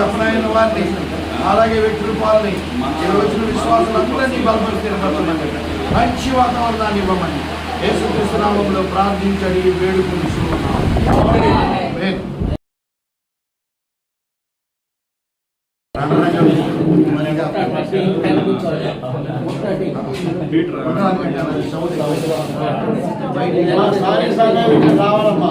చెప్పనైన వారిని అలాగే వ్యక్తుల పాలని ఈ రోజున విశ్వాసులందరినీ బలపరిచిన మంచి వాతావరణాన్ని ఇవ్వమని యేసుక్రీస్తు నామంలో ప్రార్థించడి ఇక్కడ రావాలమ్మా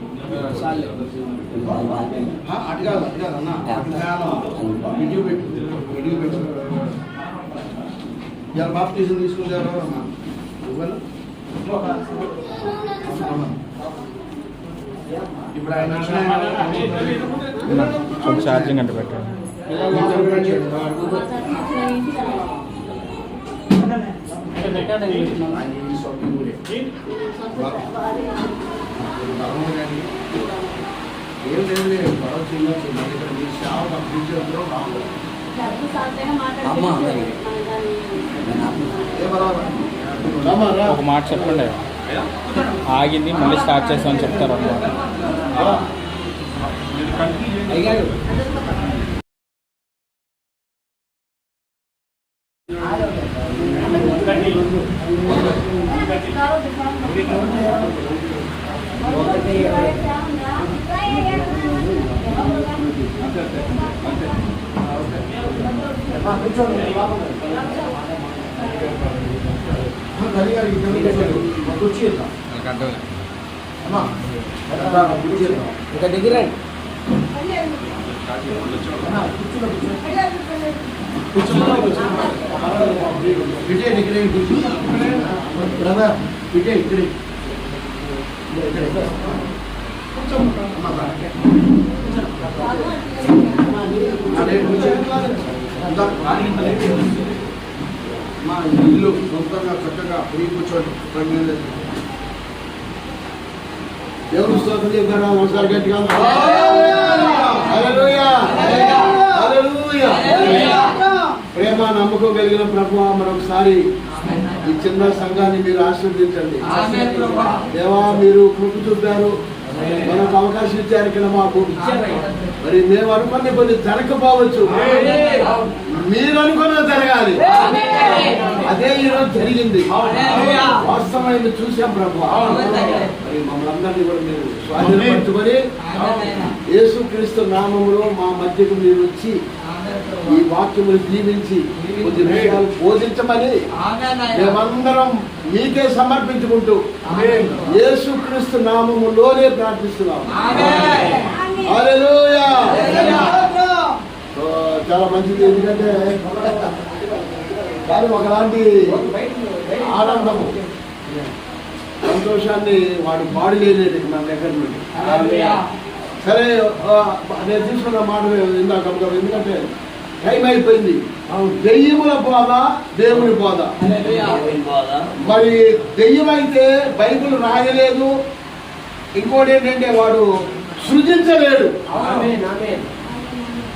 అటు కాదు అటు కాదు అన్న అటు కాదు. ఇటు పెట్టు ఇటు పెట్టు. ఇలా బాప్టిజం తీసుకుంటారు అన్న ఇవ్వను? ఇప్పుడు ఆయన ఛార్జింగ్ అంటే పెట్టండి. ఏం లేదు లేదు గొడవ చేయొచ్చు మరి ఇక్కడ మీ సేవ ఫ్యూచర్లో రాదు ఒక మాట చెప్పండి ఆగింది మళ్ళీ స్టార్ట్ చేస్తామని చెప్తారు అన్నమాట రా. దగ్గర రండి. ఇటే ఇక్కడే కూర్చో. బ్రదర్, ఇటే ఇక్కడే. ఇక్కడే, మా ఇల్లు సొంతంగా చక్కగా ఫ్రీ కూర్చోండి. దేవుని స్తోత్రం చెప్తారా ఒకసారి గట్టిగా. ప్రేమ నమ్మకం కలిగిన ప్రభు మరొకసారి ఈ చిన్న సంఘాన్ని మీరు ఆశీర్వదించండి దేవా మీరు కృప చూపారు మనకు అవకాశం ఇచ్చారు ఇక్కడ మాకు మరి మేము అనుకున్న కొన్ని జరగకపోవచ్చు. మీరు అనుకున్న జరగాలి. అదే ఈరోజు జరిగింది. వాస్తవమైన చూసాం ప్రభు. మరి మమ్మల్ని అందరినీ కూడా మీరు స్వాధీనపరచుకొని యేసుక్రీస్తు నామములో మా మధ్యకు మీరు వచ్చి ఈ వాక్యములు దీవించి కొద్ది విషయాలు బోధించమని మేమందరం మీకే సమర్పించుకుంటూ యేసుక్రీస్తు నామములోనే ప్రార్థిస్తున్నాం చాలా మంచిది ఎందుకంటే కానీ ఒకలాంటి ఆనందము. సంతోషాన్ని వాడు పాడు లేలేదు మన దగ్గర నుండి. సరే నేను తీసుకున్న మాట ఇందాక ఎందుకంటే టైం అయిపోయింది. దెయ్యముల బోధ దేవుని బోధ. మరి దెయ్యం అయితే బైబిల్ రాయలేదు. ఇంకోటి ఏంటంటే వాడు సృజించలేడు. ఆమేన్, ఆమేన్.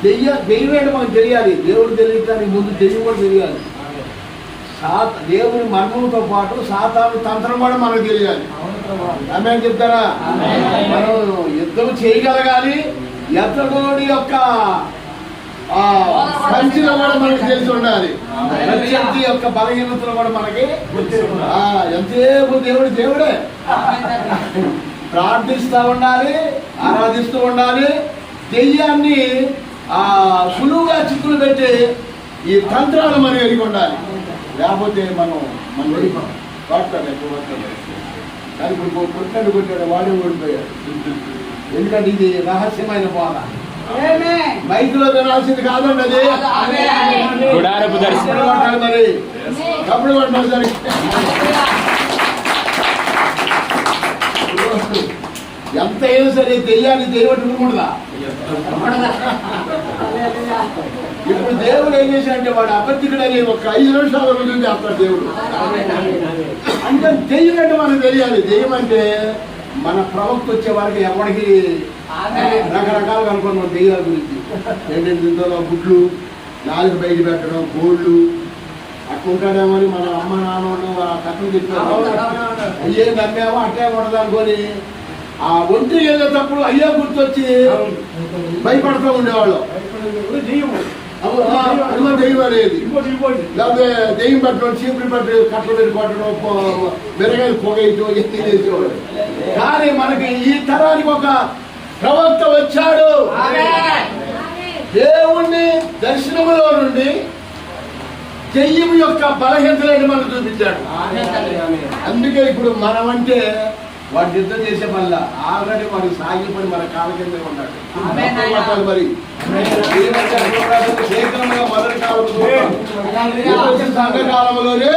దెయ్య దెయ్యం ఏంటో మనకు తెలియాలి. దేవుడు తెలియడానికి ముందు దెయ్యం కూడా తెలియాలి. సాత దేవుని మర్మంతో పాటు సాతాను తంత్రం కూడా మనకు తెలియాలి. ఆమె చెప్తారా? మనం యుద్ధం చేయగలగాలి. ఎత్తడోడి యొక్క ఆ కూడా మనకి తెలిసి ఉండాలి. ప్రత్యర్థి యొక్క బలహీనతలు కూడా మనకి ఆ, ఎంతసేపు దేవుడు దేవుడే. ప్రార్థిస్తూ ఉండాలి ఆరాధిస్తూ ఉండాలి. దెయ్యాన్ని ఆ సులువుగా చిక్కులు పెట్టి ఈ తంత్రాలు మనం ఎరిగి ఉండాలి. లేకపోతే మనం మనం వాడతాడు ఎక్కువ వాడతాడు కానీ ఇప్పుడు కొట్టాడు కొట్టాడు వాడే ఓడిపోయాడు. ఎందుకంటే ఇది రహస్యమైన బోధ మైకులో వినాల్సింది కాదండి. అది గుడారపు దర్శనం. మరి కప్పుడు కొట్టాలి సరే ఎంత అయినా సరే దెయ్యాన్ని దెయ్యం ఉండదా ఇప్పుడు దేవుడు ఏం చేశాడంటే వాడు అబద్ధికుడు అని ఒక ఐదు నిమిషాల రుజువు చేస్తాడు దేవుడు. అంటే దెయ్యం అంటే మనకు తెలియాలి. దెయ్యం అంటే మన ప్రవక్త వచ్చే వారికి ఎవరికి రకరకాలుగా అనుకున్నాం దెయ్యాల గురించి ఏంటంటే ఇందులో గుడ్లు నాలుగు బయట పెట్టడం గోళ్ళు అట్లా ఉంటాడేమో అని మన అమ్మ నాన్న కథలు చెప్పారు అయ్యే నమ్మేమో అట్టే ఉండదు అనుకొని ఆ ఒంటి వెళ్ళేటప్పుడు అయ్యే గుర్తొచ్చి భయపడుతూ ఉండేవాళ్ళు దెయ్యం అనేది లేకపోతే దెయ్యం పట్టడం చీపులు పట్టి కట్టలు పెట్టి కొట్టడం పొ- మిరగాయలు పొగేయటం ఎత్తి చేసేవాడు కానీ మనకి ఈ తరానికి ఒక ప్రవక్త వచ్చాడు. దేవుణ్ణి దర్శనములో నుండి దెయ్యం యొక్క బలహీనతలను మనకు చూపించాడు. అందుకే ఇప్పుడు మనం అంటే వాడు యుద్ధం చేసే వల్ల ఆల్రెడీ వాడు సాగిపడి మన కాళ్ళ కింద ఉన్నాడు మరి. ఏమంటే అనుకున్నాడు? శీఘ్రంగా మొదటి కాలం చూద్దాం. సంఘ కాలంలోనే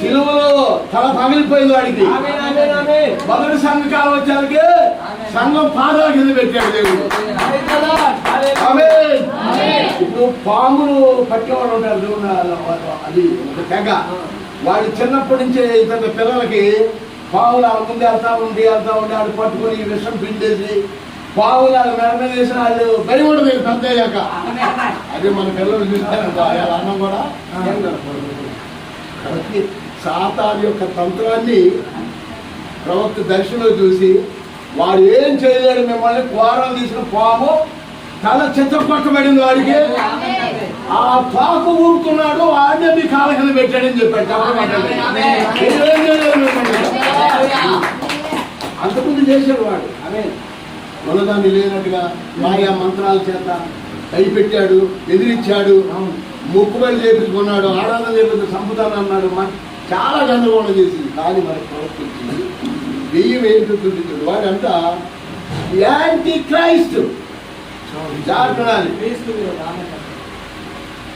సిలువలో తల పగిలిపోయింది వాడికి. మొదటి సంఘ కాలం వచ్చానికి సంఘం పాదాల కింద పెట్టాడు దేవుడు. ఇప్పుడు పాములు పట్టేవాడు ఉంటారు అది ఒక తెగ. వాడు చిన్నప్పటి నుంచే ఇతని పిల్లలకి పావులు వాళ్ళ ముందు వెళ్తా ఉండి వెళ్తా ఉండి వాడు పట్టుకొని విషం పిండేసి పావులు వాళ్ళ మెడ మీద వేసిన వాళ్ళు బరి మీరు పెద్ద అయ్యాక. అదే మన పిల్లలు చూస్తారంట అన్నం కూడా కాబట్టి సాతాన్ యొక్క తంత్రాన్ని ప్రవక్త దర్శనం చూసి వాడు ఏం చేయలేడు మిమ్మల్ని కోరం తీసిన పాము తల చిత్తపట్టబడింది వాడికి. ఆ పాకు ఊరుకున్నాడు వాడినే మీ కింద పెట్టాడని చెప్పాడు. అంతకుముందు చేశాడు వాడు. ఉన్నదాన్ని లేనట్టుగా మాయా మంత్రాల చేత భయపెట్టాడు ఎదిరించాడు. మొక్కుబడి చేపించుకున్నాడు ఆరాధన చేపించి చంపుతాను అన్నాడు. మ- చాలా గందరగోళం చేసింది. కానీ మరి ప్రవర్తించింది. దెయ్యం ఏంటో చూపించింది వాడంతా యాంటీ క్రైస్ట్ జాగ్రత్త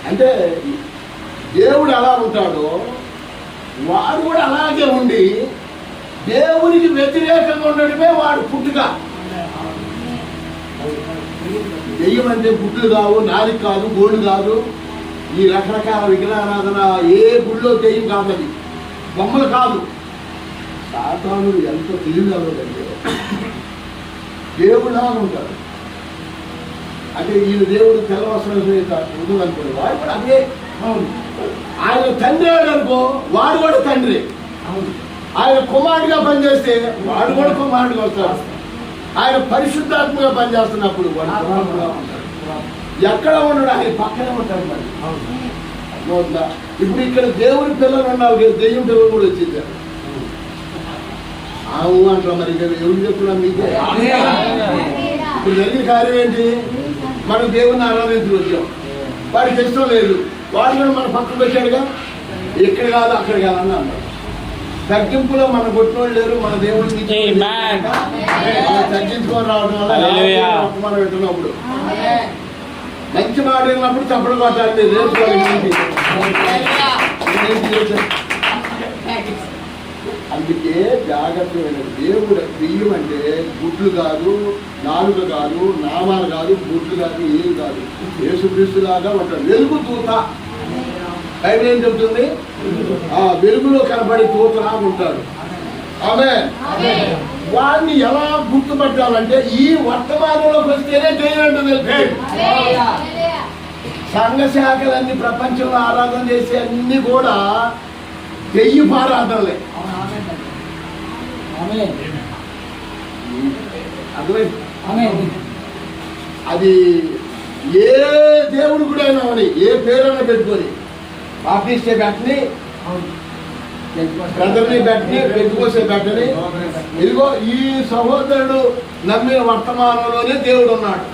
అంటే దేవుడు ఎలా ఉంటాడో వాడు కూడా అలాగే ఉండి దేవునికి వ్యతిరేకంగా ఉండడమే వాడు పుట్టుక. దెయ్యం అంటే గుడ్లు కావు నాది కాదు గోళ్ళు కాదు. ఈ రకరకాల విగ్రహారాధన ఏ గుళ్ళో దెయ్యం కాదు అది బొమ్మలు కాదు. సాతాను ఎంత తెలియగలదంటే దేవుడులాగా ఉంటాడు. అంటే ఈయన దేవుడు తెల్లవస్త్రం ఉండదు అనుకోండి. వాడు కూడా అదే ఆయన తండ్రి అనుకో వాడు కూడా తండ్రి. ఆయన కుమారుడిగా పనిచేస్తే వాడు కూడా కుమారుడిగా వస్తాడు. ఆయన పరిశుద్ధాత్మగా పనిచేస్తున్నప్పుడు వాడు ఎక్కడ ఉండడు ఆయన పక్కనే ఉంటాడు మరి? ఇప్పుడు ఇక్కడ దేవుని పిల్లలు ఉన్నారు దెయ్యం పిల్లలు కూడా వచ్చింది ఆవు అంటారు మరి ఎవరు చెప్తున్నా మీకే? ఇప్పుడు జరిగిన కార్యం ఏంటి? మనం దేవుని ఆరాధించి వచ్చాం. వాడికి ఇష్టం లేదు. వాడు కూడా మన పక్కన పెట్టాడుగా. ఇక్కడ కాదు అక్కడ కాదు అని అన్నాడు. తగ్గింపులో మన కొట్టిన వాళ్ళు లేరు మన దేవుడికి. తగ్గించుకొని రావడం వల్ల. మనం పెట్టున్నప్పుడు మంచి మాట విన్నప్పుడు చప్పట్లు కొట్టాలి వాళ్ళకి ఏంటి? ఏంటి చేశారు? అందుకే జాగ్రత్తమైన దేవుడు బియ్యం అంటే గుడ్లు కాదు నాలుక కాదు నామాలు కాదు గుడ్లు కాదు ఏం కాదు. యేసుక్రీస్తులాగా ఉంటాడు వెలుగు తూత బైబిల్ ఏం చెబుతుంది ఆ వెలుగులో కనబడి తూతలాగా ఉంటాడు. ఆమె వాడిని ఎలా గుర్తుపట్టాలంటే ఈ వర్తమానంలోకి వస్తేనే తెలుసు సంఘ శాఖలన్నీ ప్రపంచంలో ఆరాధన చేసే అన్ని కూడా దెయ్యపు ఆరాధనలే అర్థమైంది? అది ఏ దేవుడు కూడా అయినా అవని, ఏ పేరైనా పెట్టుకొని ఆఫీస్ పెట్టని బ్రదర్ని పెట్టని పెట్టుకోసే పెట్టని ఇదిగో ఈ సహోదరుడు నమ్మిన వర్తమానంలోనే దేవుడు ఉన్నాడు.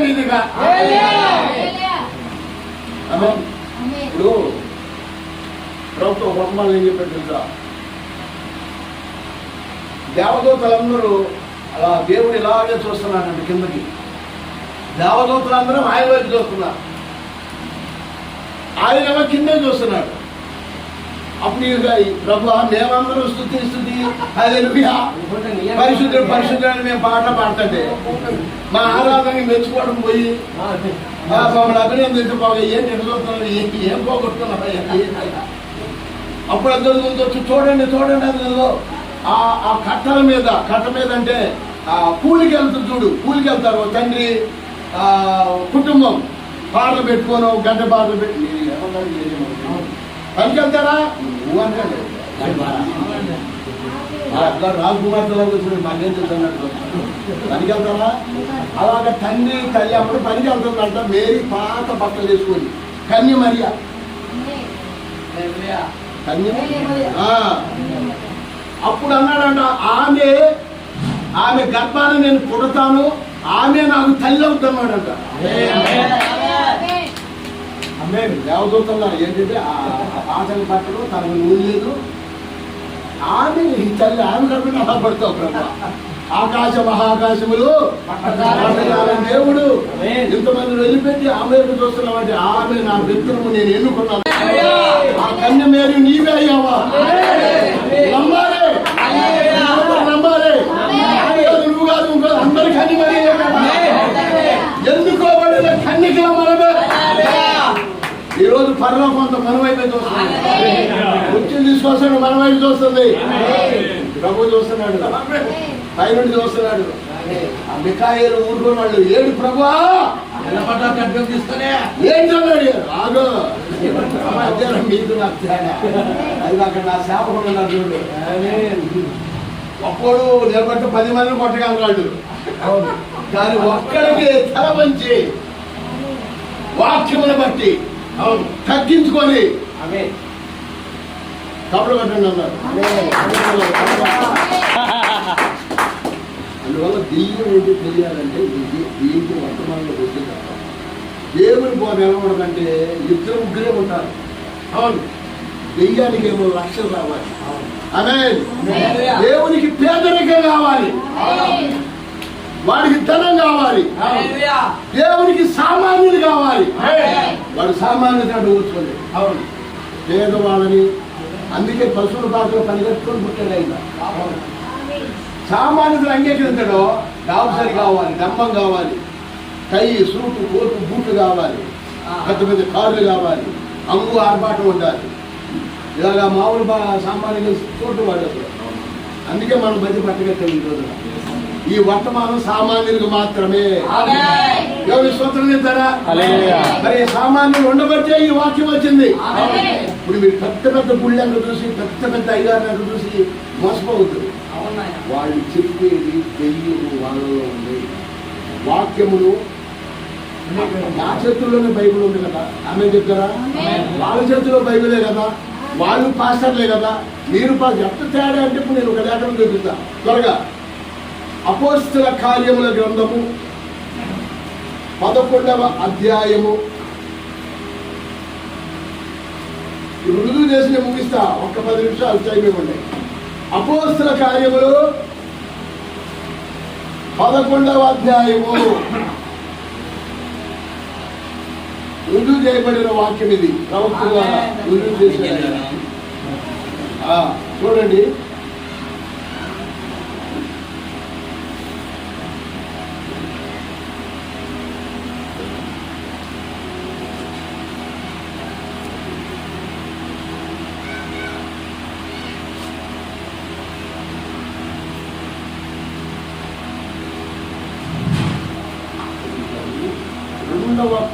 మీదిగా. ఆమె. ఇప్పుడు ప్రభుత్వం వర్తమానం ఏం చెప్పాడు తెలుసా? దేవదూతలందరూ అలా దేవుడు ఇలాగే చూస్తున్నారంట కిందకి. దేవదూతలందరూ ఆయన వైపు చూస్తున్నారు. ఆయన కిందే చూస్తున్నాడు. అప్పుడు ప్రభు మేమందరం స్థుతి స్థుతి హల్లెలూయా. పరిశుద్ధుడు పరిశుద్ధుడు అని మేము పాటలు పాడుతుంటే మా ఆరాధనకి మెచ్చుకోవడం పోయి ఆ, మమ్మల్ని అభినందించబోగా ఏం ఎదుగుతున్నావు ఏంటి ఏం పోగొట్టుకున్నావు అప్పుడు అందరూ వచ్చి చూడండి చూడండి అందులో ఆ ఆ కట్టల మీద కట్ట మీద అంటే ఆ కూలికి వెళ్తారు చూడు కూలికి వెళ్తారు. ఓ తండ్రి ఆ కుటుంబం పాటలు పెట్టుకోను గంట పాటలు పెట్టి పనికి వెళ్తారా? నువ్వు అనకండి రాజకుమార్ మాకేం చెప్తున్నట్టు పనికి వెళ్తారా అలాగ తండ్రి తల్లి అప్పుడు పనికి వెళ్తుందంట మేరీ పాత బట్టలు వేసుకొని. కన్య మరియా? కన్య. ఆ. అప్పుడు అన్నాడంట ఆమె ఆమె గర్భాన్ని నేను పుడతాను ఆమె నాకు తల్లి అవుతున్నాడంట. దేవదూతన్నారు ఏంటంటే ఆ ఆ పాటలు పట్టడం తనకు నూనె లేదు ఆమె తల్లి ఆమె అలా పడతావు ప్రభు. ఆకాశ మహాకాశములు దేవుడు ఇంతమంది వదిలిపెట్టి ఆమె చూస్తున్నామంటే ఆమె నా వ్యక్తులను నేను ఎన్నుకున్నాను. ఆ కన్య మేరీ నీవే అయ్యావా? నమ్మాలి. నువ్వు నమ్మాలి. నువ్వు కాదు ఇంకో అందరి కన్య మేరీ ఎందుకోబడిన కన్యకల మనమే ఈ రోజు పరలో కొంత మన వైపే చూస్తుంది వచ్చి తీసుకొస్తాడు మన వైపు చూస్తుంది ప్రభు చూస్తున్నాడు. పైనుండి చూస్తున్నాడు. ఆ మికాయిలు ఊరుకున్న వాళ్ళు ఏడు ప్రభువా నిలబడ్డా ఖడ్గం తీసుకునే ఏంటన్నాడు ఆగో మధ్యాహ్నం మీకు నాకు తేడా అది అక్కడ నా చూడు. అప్పుడు నిలబట్టి పది మందిని కొట్టగలరాడు కానీ ఒక్కడికి తల వంచి వాక్యమును బట్టి తగ్గించుకొని. కబురు కట్టండి అన్నారు. అందువల్ల దెయ్యం ఏంటి తెలియాలంటే దీనికి వర్తమానంలో వచ్చింది తప్ప దేవుని బోధ నిలబడదంటే ఇద్దరు ముగ్గురే ఉంటారు. అవును. దెయ్యానికి ఏమో లక్షలు రావాలి. అదే దేవునికి పేదరికం కావాలి. వాడికి ధనం కావాలి. దేవునికి సామాన్యులు కావాలి. వాడు సామాన్యుడు ఊర్చుకోండి అవును. పేదవాళ్ళని అందుకే పశువుల పాత్ర పనిగట్టుకొని పుట్టాడు ఆయన. సామాన్యుడు అంగీకరించడో దావసరి కావాలి డంబం కావాలి టై సూటు కోటు బూట్లు కావాలి పెద్ద పెద్ద కార్లు కావాలి అంగు ఆర్భాటం ఉండాలి. ఇలాగా మామూలు బా- సామాన్యులు చోటు వాడు అందుకే మనం బతి పట్టగట్టాం ఈ రోజున. ఈ వర్తమానం సామాన్యులకు మాత్రమే. ఎవరి చేస్తారా? హల్లెలూయా. మరి సామాన్యులు ఉండబట్టే ఈ వాక్యం వచ్చింది. ఇప్పుడు మీరు పెద్ద పెద్ద గుళ్ళంగా చూసి పెద్ద పెద్ద అయ్యారు చూసి మోసపోవద్దు. వాళ్ళు చెప్పేది దెయ్యము వాళ్ళలో ఉంది. వాక్యములు నా చేతుల్లోనే బైబిల్ ఉంది కదా. ఆమె చెప్తారా? వాళ్ళ చేతుల్లో బైబిలే కదా. వాళ్ళు పాస్టర్లే కదా. మీరు పాస్ ఎంత తేడా అంటే ఇప్పుడు నేను ఒక లేఖనం చూపిస్తా త్వరగా. అపోస్తుల కార్యముల గ్రంథము పదకొండవ అధ్యాయము. రుజువు చేసి ముగిస్తా. ఒక్క పది నిమిషాలు టైం ఇవ్వండి. అపోస్తుల కార్యములు పదకొండవ అధ్యాయము. రుజువు చేయబడిన వాక్యం ఇది. ప్రవక్త ద్వారా రుజువు చేసిన చూడండి.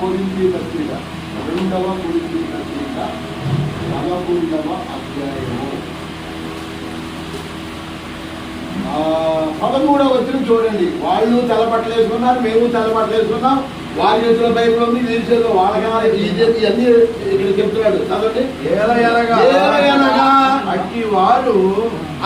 పత్రిక రెండవ పత్రిక పదకొండవ అధ్యాయము. ఆ, పదమూడవ వచ్చిన చూడండి. వాళ్ళు తెల్లబట్టలు వేసుకున్నారు మేము తెల్లబట్టలు వేసుకున్నాం వారి చేతిలో బైబిల్ ఉంది వీరి చేతిలో వాళ్ళకన్నా ఈ చేతి అన్ని ఇక్కడ చెప్తున్నాడు. చదవండి. అట్టి వారు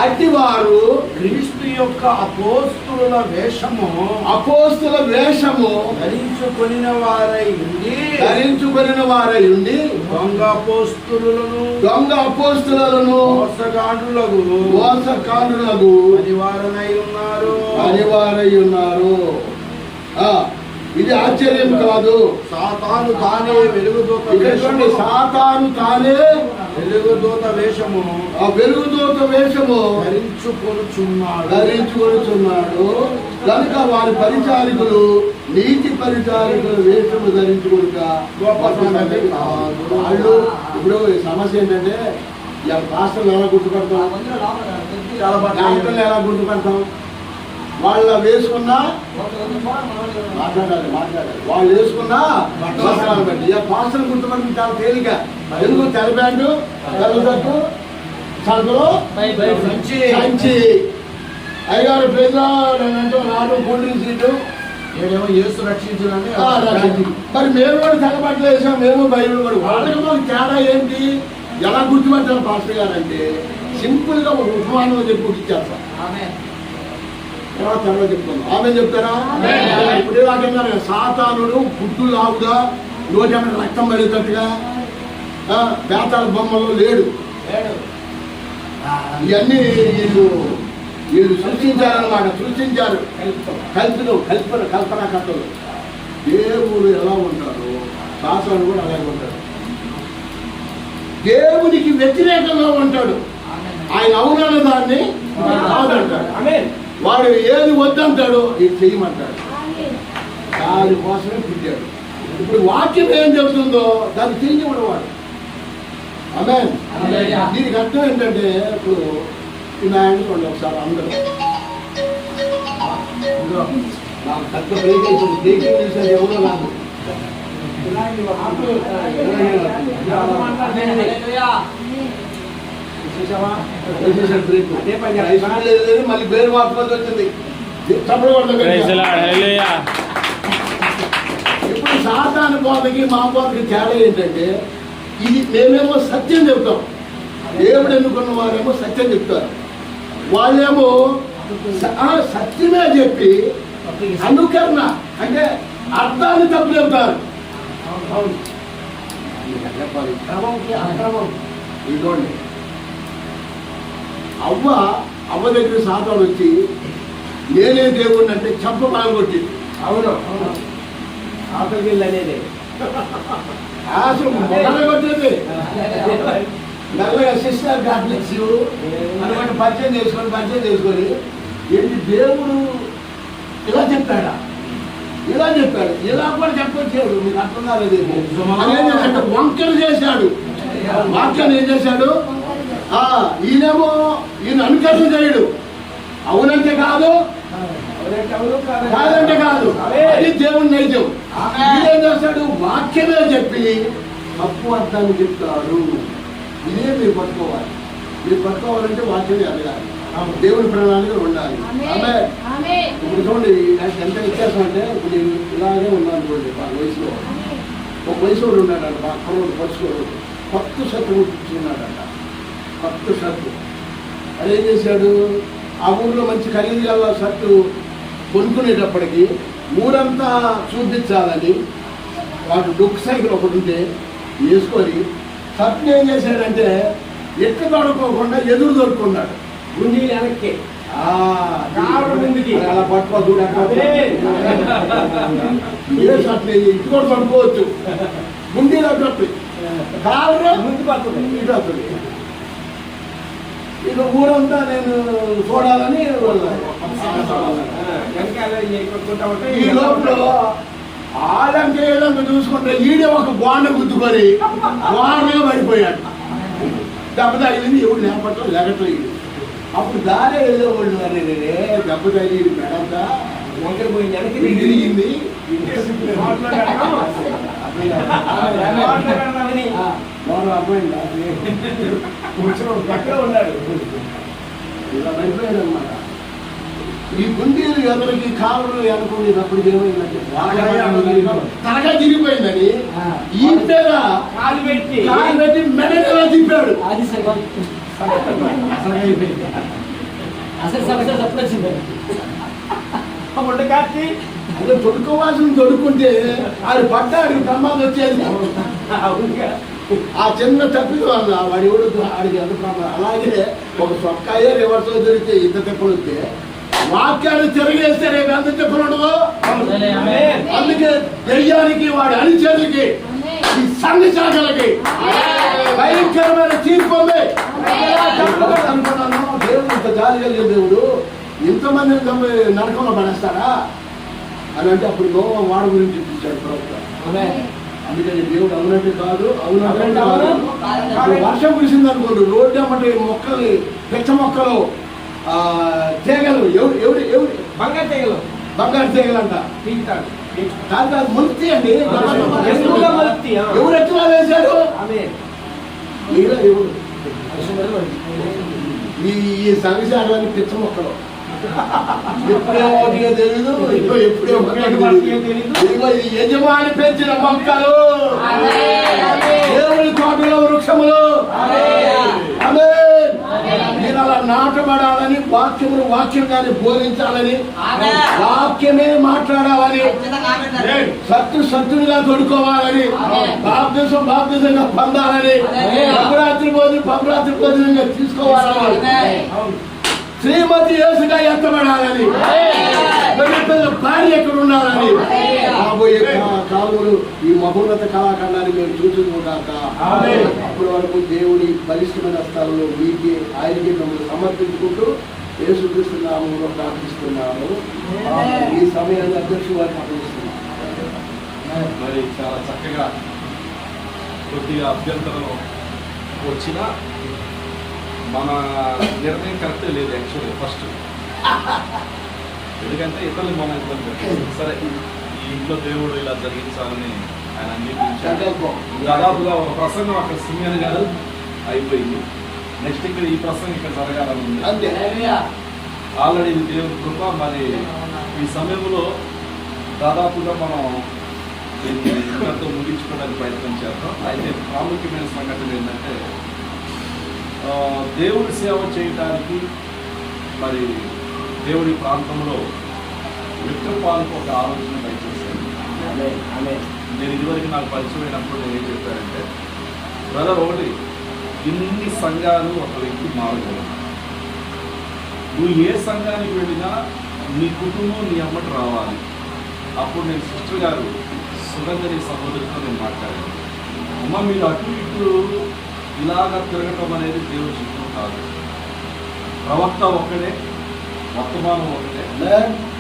అట్టి వారు క్రీస్తు యొక్క అపోస్తుల వేషము అపోస్తుల వేషము ధరించుకొనిన వారై ఉండి ధరించుకొనిన వారై ఉండి దొంగ అపోస్తులను దొంగ అపోస్తులను మోసగాండ్రులకు మోసకారులకు పరివారనై ఉన్నారు. అనివారై ఉన్నారు. ఆ, ఇది ఆశ్చర్యం కాదు. సాతాను తానే వెలుగుతో సాతాను తానే వెలుగుదూత వేషము ఆ వెలుగుదూత వేషము ధరించుకొనుచున్నాడు. ధరించుకొనుచున్నాడు. కనుక వారి పరిచారికులు నీతి పరిచారికుల వేషము ధరించుకొనుక వాళ్ళు ఇప్పుడు సమస్య ఏంటంటే ఇలా పాస్టర్లు ఎలా గుర్తుపడతాం? డాక్టర్లు ఎలా గుర్తుపడతాం? వాళ్ళ వేసుకున్నా మాట్లాడాలి మాట్లాడాలి. వాళ్ళు వేసుకున్న వస్త్రాలు బట్టి. ఇక పాస్టర్లు గుర్తుపడడం చాలా తేలిక. ఎందుకు తెల్ల ప్యాంటు తెల్ల షర్టు సంతలో సంచి. సంచి. అయ్యగారు ప్రేజాడు అని అంటే నాటు కూల్ సీటు నేనేమో యేసు రక్షించునని ఆ, రక్షించు. మరి మేము కూడా తెల్లబట్టలు వేసాం మేము బైబిల్ కూడా. వాళ్ళకి మాకు తేడా ఏంటి? ఎలా గుర్తుపట్టారు పాస్టర్ గారు అంటే సింపుల్గా ఒక ఉపమానం చెప్పి ఇచ్చేస్తాం తర్వాత చెప్తాను ఆమె చెప్తారా? ఇప్పుడు ఇలాగన్నారు సాతానుడు పుట్టు లాగుగా నోటేమైనా రక్తం పడేటట్టుగా ఆ, బేతాల బొమ్మలో లేడు. ఇవన్నీ వీళ్ళు వీళ్ళు సృష్టించారన్నమాట సృష్టించారు. కల్పన కల్పన కల్పన కథలు దేవుడు ఎలా ఉంటారు సాతాను కూడా అలాగే ఉంటాడు. దేవునికి వ్యతిరేకంగా ఉంటాడు. ఆయన అవునన్న దాన్ని కాదంటాడు. వాడు ఏది వద్దంటాడో ఇది చెయ్యమంటాడు. దానికోసమే పుట్టాడు. ఇప్పుడు వాక్యం ఏం చెబుతుందో దాన్ని చెయ్యమడు వాడు హల్లెలూయా. దీనికి అర్థం ఏంటంటే ఇప్పుడు నాయన ఒకసారి అందరూ నాకు పెద్ద బ్రేక్ అయిపోయింది బ్రేకింగ్ న్యూస్ అది ఎవరో నాకు చూసావా? వేసేసాడు బ్రేక్ అదే పని చేస్తా. రైస్ లేదు లేదు, మళ్ళీ వేరు వాడుకోవాల్సి వచ్చింది. ఇప్పుడు సాధారణ బోధకి మా బోధకి తేడా ఏంటంటే ఇది మేమేమో సత్యం చెప్తాం. దేవుడు ఎన్నుకున్న వారేమో సత్యం చెప్తారు. వాళ్ళేమో స- ఆ, సత్యమే చెప్పి అనుకరణ అంటే అర్థాన్ని తప్పు చెప్తారు చెప్పాలి క్రమంకి అక్రమం ఇదిగోండి. అవ్వ అవ్వ దగ్గర సాతాను వచ్చి నేనే దేవుడిని అంటే చెప్ప పగలగొట్టింది అవును. ఆకలి అనేది. అసలు మెల్లగా సిస్టర్ కాంప్లెక్స్ అనుకుంటే పరిచయం చేసుకొని పరిచయం చేసుకొని ఏంటి దేవుడు ఇలా చెప్పాడా? ఇలా చెప్పాడు. ఇలా కూడా చెప్పొచ్చాడు మీకు అర్థం కాలేదు వంకలు చేశాడు? వాక్యాన్ని ఏం చేశాడు? ఈయనేమో ఈయన అనుకరణ చేయడు. అవునంటే కాదు? కాదంటే కాదు. అది. దేవుని నైజం. ఇదేం చేస్తాడు వాక్యమే చెప్పి తప్పు అర్థాన్ని చెప్తాడు. ఇదే మీరు పట్టుకోవాలి? మీరు పట్టుకోవాలంటే వాక్యమే అడగాలి. దేవుని ప్రణాళికలు ఉండాలి. ఆమె. ఇప్పుడు చూడండి నాకు ఎంత వ్యత్యాసం అంటే ఇప్పుడు నేను ఇలాగే ఉన్నాను చూడండి మా వయసులో. ఒక వయసు ఉన్నాడంట మా అక్కడోడు పరుచుకోడు. కొత్త షర్టు కుట్టించుకున్నాడంట కొత్త షర్టు అది ఏం చేశాడు? ఆ ఊర్లో మంచి ఖరీదు గల షర్టు కొనుక్కునేటప్పటికి ఊరంతా చూపించాలని వాడు డొక్ సైకిల్ ఒకటి ఉంటే వేసుకొని షర్ట్ని ఏం చేశాడంటే ఎక్క దొరకకుండా ఎదురు దొరుకున్నాడు గుంజీ వెనక్కి. అలా పట్టుకో చూడు అక్కడ. ఏ షర్ట్ ఇటు కూడా పడుకోవచ్చు అట్టు కావడం ముందు పడుతుంది ఇటు వస్తుంది ఇక ఊరంతా నేను చూడాలని ఈ లోపల ఆడంటే ఏడంటే చూసుకుంటే ఈడే ఒక గోడ గుద్దుకొని గోడగా పడిపోయాడు. దెబ్బ తగిలింది ఎవడు లేపట్లో లెగట్లేదు. అప్పుడు దారే వెళ్ళేవాళ్ళు అరే దెబ్బ తగిలి మెడంతా వంకర పోయింది వెనక్కి తిరిగింది. ఉన్నాడు ఇలా పడిపోయాడు ఈ గుండీలు ఎవరికి కాళ్ళు అనుకునేటప్పుడు ఏమైందంటే తలగా తిరిగిపోయిందని ఈ పేర కాలు పెట్టి కాలు పెట్టి తిప్పాడు అది సగం అసలు సమస్య అప్పుడు వచ్చింది ముందు కాచి అదే తొడుకోవాల్సిన తొడుక్కుంటే అది పడ్డాడికి ప్రమాదం వచ్చేది. ఆ చిన్న తప్పిద వల్ల వాడి ఎవడు ఆడికి ఎంత ప్రమాదం. అలాగే ఒక సొక్కాయే రివర్స్ దొరికితే ఇంత తిప్పలు వస్తే వాక్యాన్ని తిరగేస్తే రేపు ఎంత తిప్పలు ఉండదు. అందుకే దెయ్యానికి వాడి అనుచరులకి ఈ సంఘ శాఖలకి భయంకరమైన తీర్పు అనుకున్నాను. దేవుడు ఇంత జాలి కలిగే దేవుడు. ఇంతమందిని నరకంలో పడేస్తాడా? అని అంటే అప్పుడు నోవ వాడ గురించి చూపించాడు ప్రవక్త. అందుకని దేవుడు అవునట్టు కాదు అవునట్టు కాదు. వర్షం కురిసింది అనుకోండి రోడ్డు అమ్మటి మొక్కలు పెచ్చ మొక్కలు ఆ, తీగలు ఎవరు ఎవరు ఎవరు? బంగారు తెగలు. బంగారు పీకుతాడు. కాదు కాదు మొలుపుతాయి అండి. ఎవరు ఎట్లా వేశారు? ఈ ఈ సంఘశాలని పిచ్చ మొక్కలు. ఎప్పుడేమవుతాయో తెలీదు ఇదిగో ఈ యజమాని పెంచిన మొక్కలు దేవుని తోటలో వృక్షములు. అలా నాటబడాలని వాక్యములు వాక్యంగానే బోధించాలని వాక్యమే మాట్లాడాలని సత్తు సత్తులుగా తొడుకోవాలని బాప్తిసం బాప్తిసంగా పొందాలని పబ్బరాత్రి భోజనం పబ్బరాత్రి భోజనంగా తీసుకోవాలని. శ్రీమతి యేసుగా ఎత్తబడాలని. భార్య ఎక్కడ ఉండాలని. రాబోయే కాలములు ఈ మహోన్నత కళాఖండాన్ని మేము చూసుకుంటాక అప్పటి వరకు దేవుని బలిష్టమైన స్థలంలో మీకే ఆయనకి మిమ్మల్ని సమర్పించుకుంటూ యేసుక్రీస్తు నామంలో ప్రార్థిస్తున్నాను ఈ సమయాన్ని అధ్యక్షుడు వారిని అప్పగిస్తున్నాను మరి చాలా చక్కగా కొద్దిగా అభ్యంతరం వచ్చినా మన నిర్ణయం కరెక్ట్ లేదు యాక్చువల్లీ ఫస్ట్ ఎందుకంటే ఇతరులు మనం ఇబ్బంది పెట్టాం. సరే ఈ ఇంట్లో దేవుడు ఇలా జరిగించాలని ఆయన అంగీకరించాడు. సంకల్పం. దాదాపుగా ఒక ప్రసంగం అక్కడ సింగర్ గారు అయిపోయింది. నెక్స్ట్ ఇక్కడ ఈ ప్రసంగం ఇక్కడ జరగాలని ఉంది. ఆల్రెడీ ఇది దేవుని కృప మరి ఈ సమయంలో దాదాపుగా మనం దీన్ని ఇంతతో ముగించుకోవడానికి ప్రయత్నం చేద్దాం. అయితే ప్రాముఖ్యమైన సంఘటన ఏంటంటే ఆ, దేవుడి సేవ చేయడానికి మరి దేవుడి ప్రాంతంలో విక్రపాలకు ఒక ఆలోచన దయచేశాను నేను ఇదివరకు నాకు పరిచయం అయినప్పుడు నేను ఏం చెప్పానంటే బ్రదర్ ఒకటి ఇన్ని సంఘాలు ఒక వ్యక్తి మారగలరు నువ్వు ఏ సంఘానికి వెళ్ళినా నీ కుటుంబం నీ అమ్మటి రావాలి. అప్పుడు నేను సిస్టర్ గారు సుగంధని సహోదరితో నేను మాట్లాడాను. అమ్మ మీరు అటు ఇటు ఇలాగ తిరగటం అనేది దేవుడి చిత్తం కాదు. ప్రవక్త ఒక్కడే వర్తమానం ఒకటే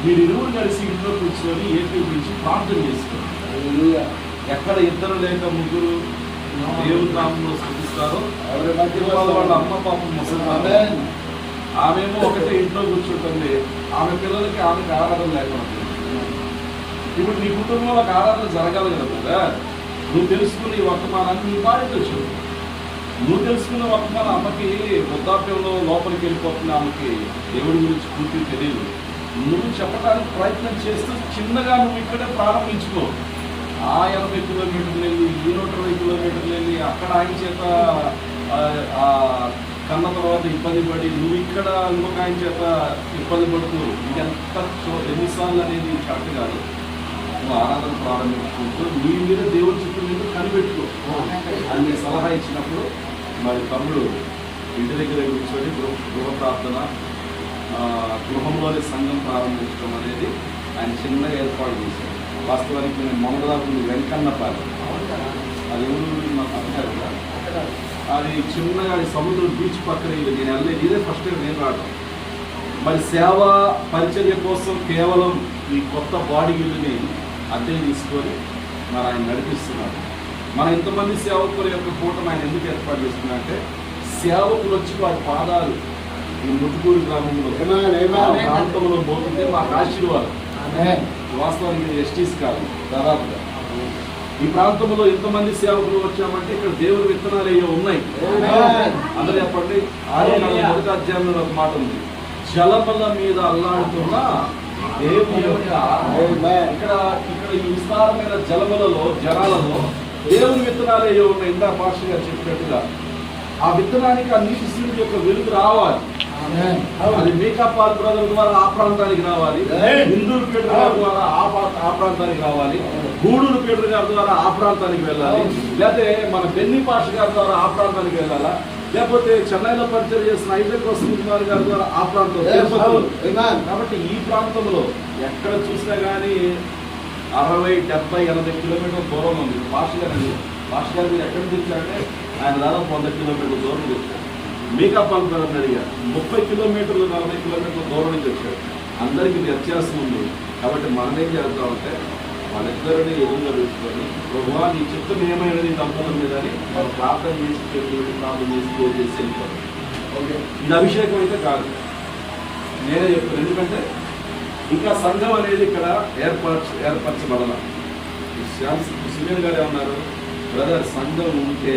మీరు ఇరువురు కలిసి ఇంట్లో కూర్చొని ఏపీ గురించి ప్రార్థన చేసుకోండి ఎక్కడ ఇద్దరు లేక ముగ్గురు దేవుడి నామంలో స్థుతిస్తారో ఎవరి మధ్య వాళ్ళ అమ్మ పాపం ముసలి. ఆమెమో ఒకటే ఇంట్లో కూర్చుంటుంది ఆమె పిల్లలకి ఆమెకి ఆరాధన లేకుండా. ఇప్పుడు నీ కుటుంబంలో ఆరాధన జరగాలి కదా నువ్వు తెలుసుకుని వర్తమానాన్ని నీ చెప్పు. నువ్వు తెలుసుకున్న పక్కన అమ్మకి వృద్ధాప్యంలో లోపలికి వెళ్ళిపోతున్న ఆమెకి. దేవుడి గురించి పూర్తి తెలియదు. నువ్వు చెప్పడానికి ప్రయత్నం చేస్తూ చిన్నగా నువ్వు ఇక్కడే ప్రారంభించుకో. ఆ ఎనభై కిలోమీటర్లు వెళ్ళి ఈ నూట ఇరవై కిలోమీటర్లు వెళ్ళి అక్కడ ఆయన చేత కన్న తర్వాత ఇబ్బంది పడి నువ్వు ఇక్కడ ఇంకొక ఆయన చేత ఇబ్బంది పడుతూ ఇదంత ఎన్నిసార్లు అనేది కరెక్ట్ కాదు. నువ్వు ఆరాధన ప్రారంభించుకుంటూ నీ మీద దేవుడి చుట్టూ మీద కనిపెట్టుకో. అని నేను సలహా ఇచ్చినప్పుడు మరి తమ్ముడు ఇంటి దగ్గర కూర్చొని గృహ గృహ ప్రార్థన గృహంలోని సంఘం ప్రారంభించడం అనేది ఆయన చిన్నగా ఏర్పాటు చేశాడు వాస్తవానికి నేను మొదలదాకు వెంకన్నపాలెం. అది ఎవరు నాకు అర్థం అది చిన్నగా సముద్రం బీచ్ పక్కన ఇది. నేను వెళ్ళలేదు ఇదే ఫస్ట్ టైం నేను రావడం. మరి సేవ పరిచర్య కోసం కేవలం ఈ కొత్త బాడీ ఇల్లుని అద్దె తీసుకొని మరి ఆయన నడిపిస్తున్నారు. మన ఇంతమంది సేవకుల యొక్క కూటమి ఆయన ఎందుకు ఏర్పాటు చేస్తున్నారంటే సేవకులు వచ్చి వారి పాదాలు ఈ ముట్టుకూరు గ్రామంలో ప్రాంతంలో పోతుంటే మాకు ఆశీర్వాదం. వాస్తవానికి ఎస్టీస్ కాదు దాదాపుగా. ఈ ప్రాంతంలో ఇంతమంది సేవకులు వచ్చామంటే ఇక్కడ దేవుని విత్తనాలు ఏవో ఉన్నాయి. అందరూ చెప్పండి ఆరో మొదటి అధ్యాయంలో ఒక మాట ఉంది. జలముల మీద అల్లాడుతున్న దేవుని యొక్క. ఇక్కడ ఇక్కడ ఈ విస్తారమైన జలములలో జనాలలో దేవుని విత్తనాలు ఉన్నాయి ఇందా గారు చెప్పినట్టుగా ఆ విత్తనానికి ఆ నీటి సూర్యుడి యొక్క వెలుగు రావాలి. అది మేకపాల్ బ్రదర్ ద్వారా ఆ ప్రాంతానికి రావాలి. హిందూరు పీటర్ గారి ద్వారా ఆ ప్రాంతానికి రావాలి. గూడూరు పీటర్ గారి ద్వారా ఆ ప్రాంతానికి వెళ్ళాలి. లేకపోతే మన బెన్ని పాష గారి ద్వారా ఆ ప్రాంతానికి వెళ్ళాలా? లేకపోతే చెన్నైలో పరిచయం చేసిన ఐజక్ వసంత్ కుమార్ గారి ద్వారా ఆ ప్రాంతం. కాబట్టి ఈ ప్రాంతంలో ఎక్కడ చూసినా కానీ అరవై డెబ్బై ఎనభై కిలోమీటర్ల దూరం ఉంది. భాష గారు భాష గారు మీరు ఎక్కడి నుంచి వచ్చారంటే ఆయన దాదాపు వంద కిలోమీటర్ల దూరం నుంచి వచ్చారు. మేకప్ అనుకున్నారని అడిగా ముప్పై కిలోమీటర్లు నలభై కిలోమీటర్ల దూరం నుంచి వచ్చారు. అందరికీ వ్యత్యాసం ఉంది. కాబట్టి మనం ఏం చేద్దామంటే వాళ్ళిద్దరిని ఎదురుగా పెట్టుకొని ప్రభువా నీ చిత్తం ఏమైనది దంపతుల మీద అని వాళ్ళు ప్రార్థన చేసి చెప్పి ప్రార్థన చేసి క్లోజ్ చేసి వెళ్ళిపోతారు ఓకే. ఇది అభిషేకం అయితే కాదు. నేనే చెప్తాను. ఎందుకంటే ఇంకా సంఘం అనేది ఇక్కడ ఏర్పరచ ఏర్పరచబడాల. సునీల్ గారు ఏమన్నారు? బ్రదర్ సంఘం ఉంటే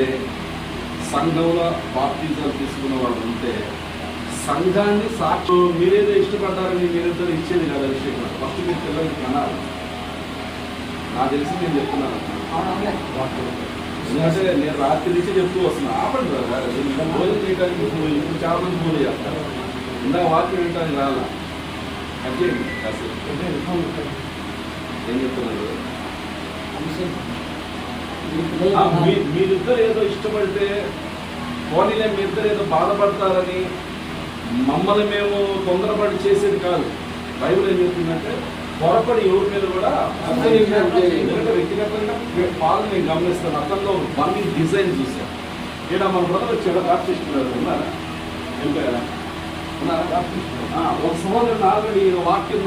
సంఘంలో బాప్తిజాలు తీసుకున్న వాళ్ళు ఉంటే సంఘాన్ని సాక్షి మీరేదో ఇష్టపడ్డారని మీరేదో ఇచ్చేది కదా విషయం ఫస్ట్ మీరు పిల్లలకి కనాలి. నాకు తెలిసి నేను చెప్తున్నాను. ఎందుకంటే నేను రాత్రి నుంచి చెప్తూ వస్తున్నా. ఆపండి బ్రదర్. భోజనం చేయడానికి ఇప్పుడు ఇప్పుడు చాలా మంది భోజనం చేస్తారు ఇందాక వాక్యం వింటానికి రాలా. ఏం చెప్తున్నారు మీరిద్దరు ఏదో ఇష్టపడితే పోనీలే మీరిద్దరు ఏదో బాధపడతారని మమ్మల్ని మేము తొందరపడి చేసేది కాదు. బైబిల్ ఏం చెప్తుందంటే పొరపడి ఎవరి మీద కూడా ఎందుకంటే వ్యక్తిగతంగా పాలు నేను గమనిస్తాను. అతనిలో బండి డిజైన్ చూశాను. ఇక్కడ మన బ్రదర్ వచ్చాడు ఆర్టిస్ట్ ఉన్నారా వెళ్ళిపోయారా ఉన్నారా ఆ, ఒక సహోదరుడు ఆల్రెడీ వాక్యం